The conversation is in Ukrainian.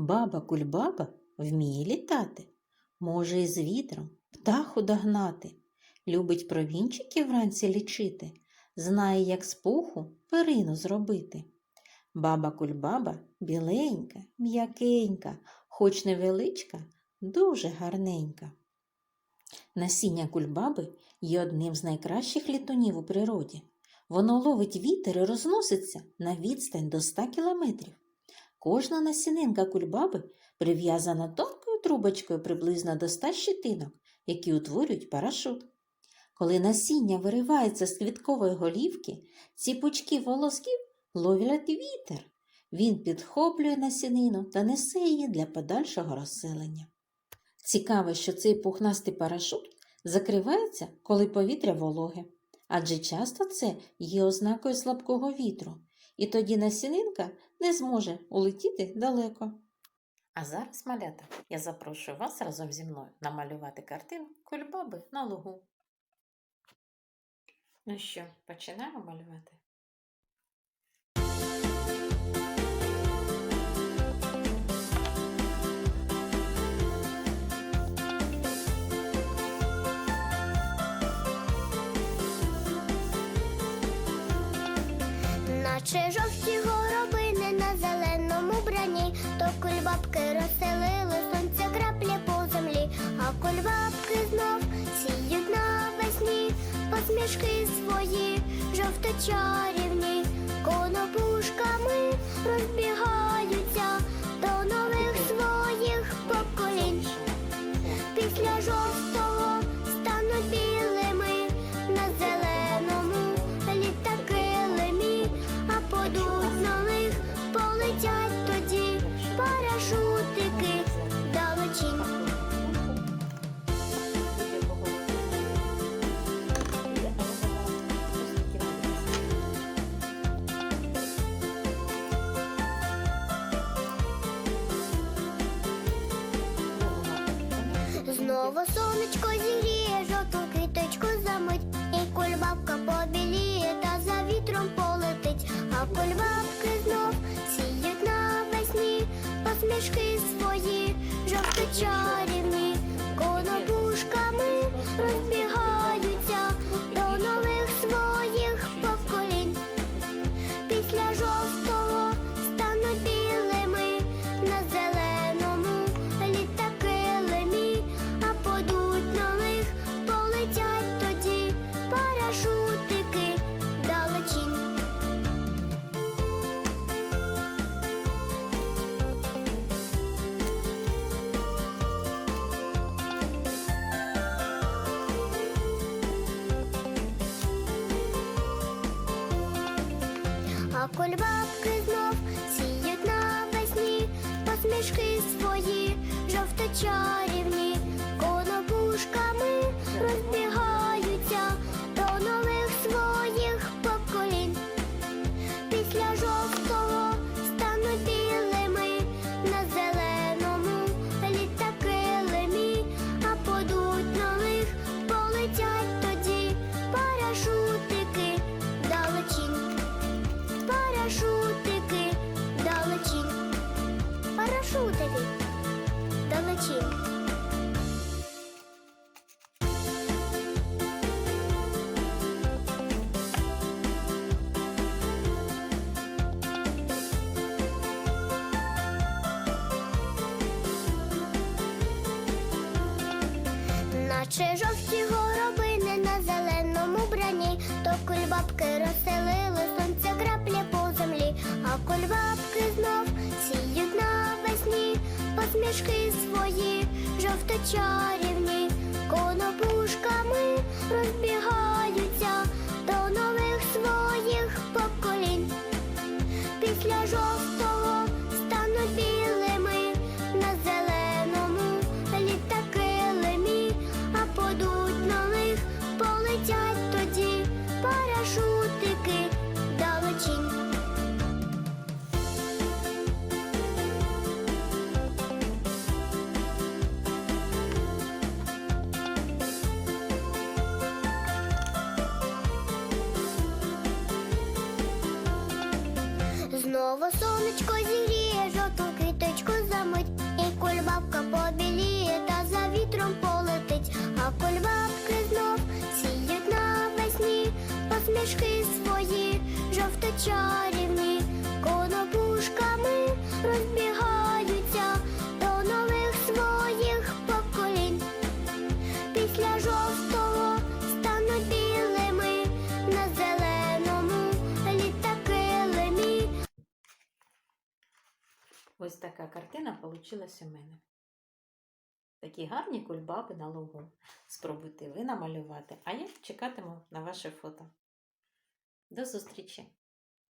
Баба кульбаба вміє літати, може із вітром птаху догнати, любить провінчики вранці лічити, знає, як з пуху перину зробити. Баба кульбаба біленька, м'якенька, хоч невеличка, дуже гарненька. Насіння кульбаби є одним з найкращих літунів у природі. Воно ловить вітер і розноситься на відстань до 100 кілометрів. Кожна насінинка кульбаби прив'язана тонкою трубочкою приблизно до 100 щитинок, які утворюють парашут. Коли насіння виривається з квіткової голівки, ці пучки волосків ловлять вітер. Він підхоплює насінину та несе її для подальшого розселення. Цікаво, що цей пухнастий парашут закривається, коли повітря вологе, адже часто це є ознакою слабкого вітру, і тоді насінинка не зможе улетіти далеко. А зараз, малята, я запрошую вас разом зі мною намалювати картину кульбаби на лугу. Ну що, починаємо малювати? Наче жовті горобини на зеленому брані, то кульбабки розселили сонця краплі по землі, а кульбабки знов сіють навесні, посмішки свої. Жовто-чарівні, парашутики далечінь. Знову сонечко зігріє жовту квіточку замить, і кульбабка побіліє та за вітром полетить, а кульбабки жовто-чарівні, кульбабки знов сіють навесні, посмішки свої жовто-чарівні, конопушками розбігаються далечінь. Наче жовті горобини на зеленому брані, то кульбабки розселили сонця краплі по землі, а кульбабки знов сіють навесні, посмішки свої жовто-чарівні, конопушками розбігаються до нових своїх поколінь. Після жовтого стануть білими на зеленому літакилимі, а подуть нових полетять тоді парашутики сонечко зігріє, жовту квіточку замить, і кульбабка побіліє та за вітром полетить, а кульбабки знов сіють навесні, посмішки свої, жовто чарівні, конопушками розбігають. Ось така картина получилась у мене. Такі гарні кульбаби на лугу. Спробуйте ви намалювати, а я чекатиму на ваше фото. До зустрічі!